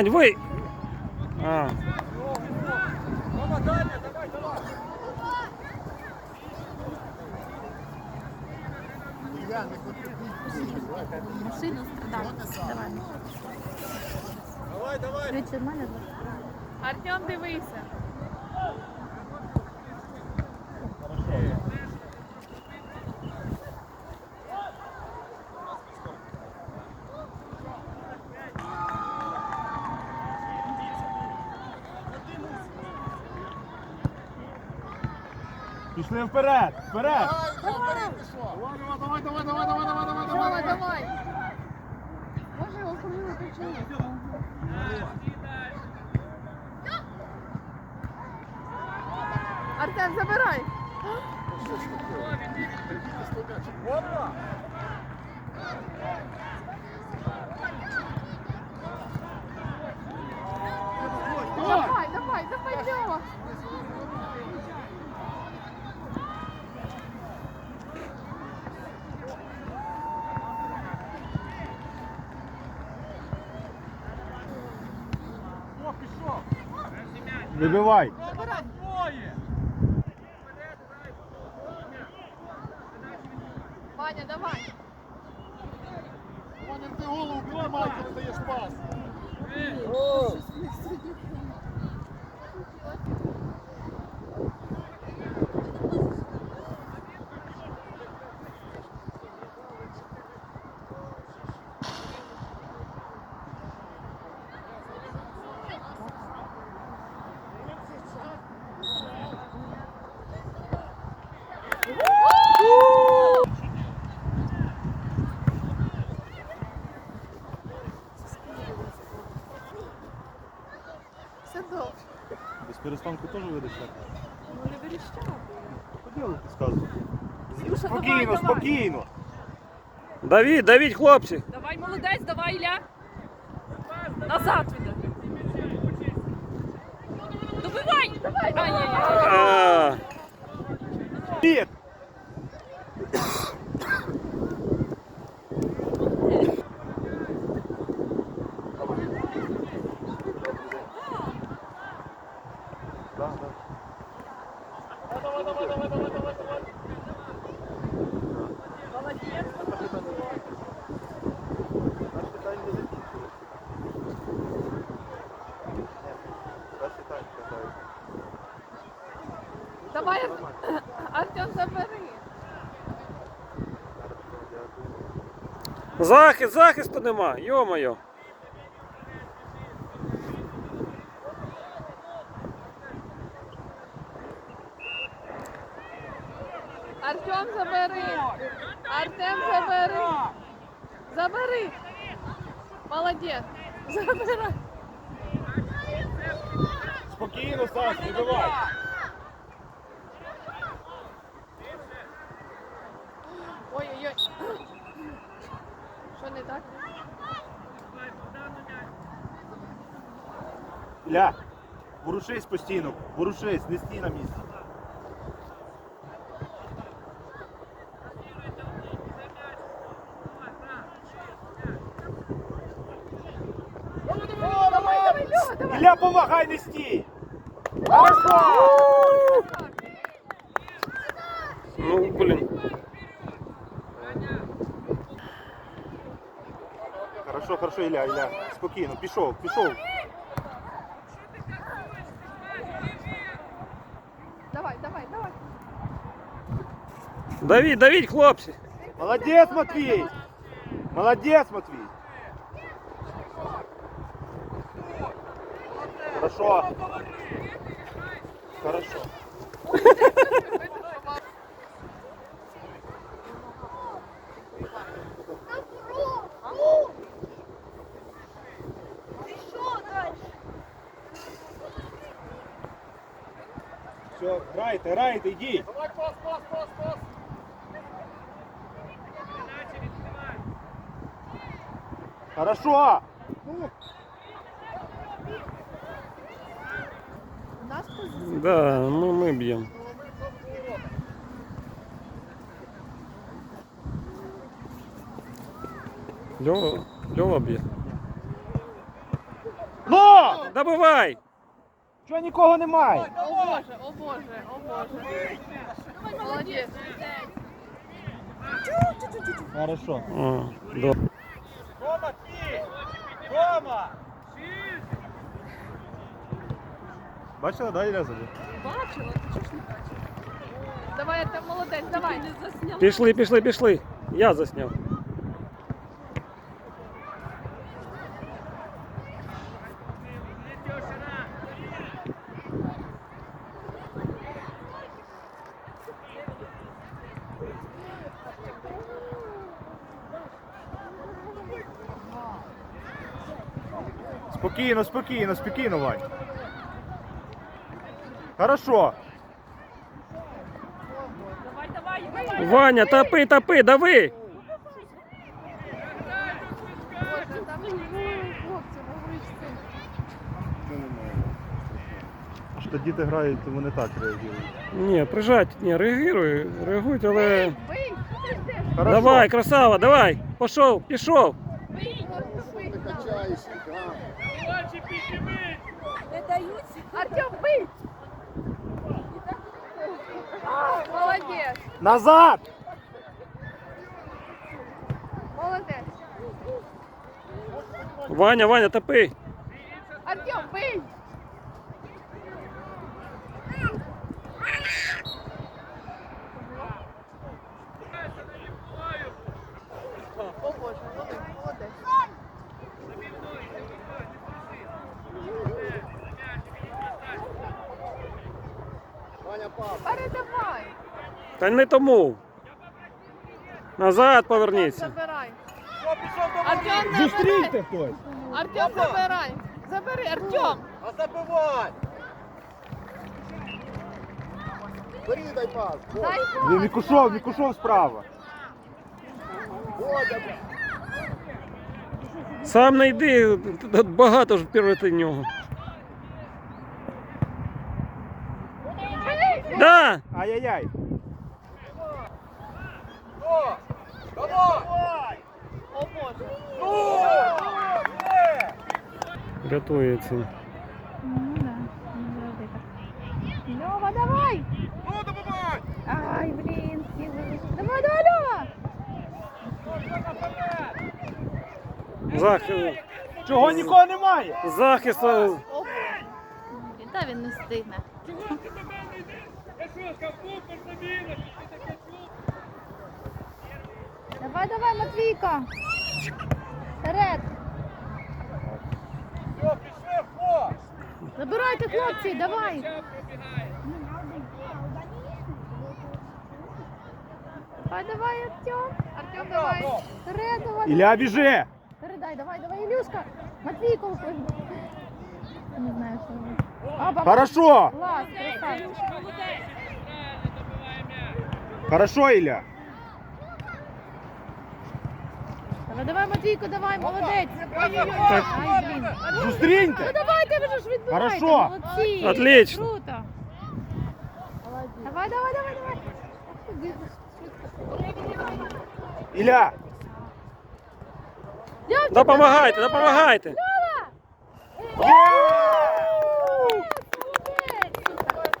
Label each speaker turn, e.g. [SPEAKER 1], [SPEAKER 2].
[SPEAKER 1] Ань, ви. А.
[SPEAKER 2] Машину страдала. Давай. Давай, мене.
[SPEAKER 3] Артем, дивися.
[SPEAKER 4] Пішли вперед, вперед!
[SPEAKER 3] Давай, давай. Може його помилити чи ні? Артем, забирай. Давай, давай, давай, Лёва.
[SPEAKER 4] Вибивай!
[SPEAKER 3] Ваня, давай.
[SPEAKER 4] Ваня, ти голову піднімай, коли даєш пас. Без перестанку теж видиш так?
[SPEAKER 3] Ну не вирішав.
[SPEAKER 4] По ділу підказую.
[SPEAKER 3] Слюша, давай,
[SPEAKER 4] Спокійно,
[SPEAKER 3] давай.
[SPEAKER 4] спокійно.
[SPEAKER 1] Давіть, давіть, хлопці.
[SPEAKER 3] Давай, молодець, давай, Ілля. Назад віде. Добивай! Давай, Ай-яй-яй.
[SPEAKER 1] А.
[SPEAKER 4] Пік!
[SPEAKER 3] Давай, Артем, забери.
[SPEAKER 1] Захист, захисту нема, йо-моє.
[SPEAKER 3] Артем, забери. Артем, забери. Забери. Молодець. Забирай.
[SPEAKER 4] Спокійно, Саш, не давай. Ля, ворушись постійно, ворушись, не стій на місці.
[SPEAKER 3] Давай, давай, Льова, давай.
[SPEAKER 4] Ілля, помагай, не стій!
[SPEAKER 1] Ну, блін.
[SPEAKER 4] Хорошо, хорошо, Ілля, Ілля. Спокійно, пішов, пішов.
[SPEAKER 1] Давіть, давіть, хлопці.
[SPEAKER 4] Молодець, Матвій! Молодець, Матвій! Хорошо. Хорошо. Все, грайте, грайте, йдіть. Давай, пас, пас, пас, пас. Хорошо.
[SPEAKER 1] Да, ну ми б'ємо. Льова, Льова б'є.
[SPEAKER 4] Ну,
[SPEAKER 1] Добивай!
[SPEAKER 4] Чого нікого немає?
[SPEAKER 2] О боже, о боже, о боже. Молодець.
[SPEAKER 4] Хорошо.
[SPEAKER 1] О, добре.
[SPEAKER 4] Рома, ти! Рома! Бачила, да, Ілля забив?
[SPEAKER 3] Бачила, ти чого ж не бачила?
[SPEAKER 2] Давай, там молодець, давай.
[SPEAKER 3] Не засняла.
[SPEAKER 1] Пішли, пішли, пішли. Я засняв.
[SPEAKER 4] Спокійно, спокійно, спокійно, Вань. Хорошо.
[SPEAKER 3] Давай, давай, давай.
[SPEAKER 1] Ваня, топи, топи, дави!
[SPEAKER 4] Що діти грають, то вони так реагують.
[SPEAKER 1] Ні, прижать, ні, реагуй, реагують, але.
[SPEAKER 2] Бий!
[SPEAKER 1] Давай, красава, давай! Пішов, пішов!
[SPEAKER 3] Не дають.
[SPEAKER 2] Артем, бить! Молодець,
[SPEAKER 4] Назад!
[SPEAKER 2] молодець.
[SPEAKER 1] Ваня, Ваня, топи!
[SPEAKER 2] Артем, бий! О боже, молодець, молодець. Передавай.
[SPEAKER 1] Та не тому. Назад поверніться.
[SPEAKER 2] Забирай. Артем,
[SPEAKER 4] Зустрійте хтось!
[SPEAKER 2] Артем, забирай. Забери, Артем.
[SPEAKER 5] А забивай! Бери, дай пас.
[SPEAKER 2] Дай
[SPEAKER 4] Він Мікушов, Мікушов справа.
[SPEAKER 1] Сам не йди, тут багато ж проти нього. Да!
[SPEAKER 4] Ай-яй-яй.
[SPEAKER 5] Давай!
[SPEAKER 2] О боже.
[SPEAKER 1] Рятується.
[SPEAKER 2] Ну да, не завжди так. Льова, давай!
[SPEAKER 5] Ну, добивай!
[SPEAKER 2] Ай, блін, сіли. Давай, давай, Льова!
[SPEAKER 1] Захист.
[SPEAKER 4] Чого нікого немає?
[SPEAKER 1] Захист. е,
[SPEAKER 2] О, боже. Та він не стигне. Давай, давай, Матвійка! Вперед!
[SPEAKER 5] Все, пішли в бок!
[SPEAKER 2] Забирайте, хлопці, давай! Давай, давай, Артем! Артем, давай! Вперед, давай!
[SPEAKER 4] Ілля біже!
[SPEAKER 2] Передай, давай, давай, Ілюшка! Матвійко виходь! Не знаю, що робити. Опа,
[SPEAKER 4] Хорошо!
[SPEAKER 2] Клас, красавчик!
[SPEAKER 4] Хорошо, Ілля!
[SPEAKER 2] Ну давай, Матвійко, давай, молодець.
[SPEAKER 1] Так.
[SPEAKER 2] Ну давайте ви ж відбивайте,
[SPEAKER 4] Хорошо.
[SPEAKER 2] молодці.
[SPEAKER 1] Отлично.
[SPEAKER 2] Круто. Давай, давай, давай, давай.
[SPEAKER 4] Ілля!
[SPEAKER 1] Допомагайте, допомагайте! Льова!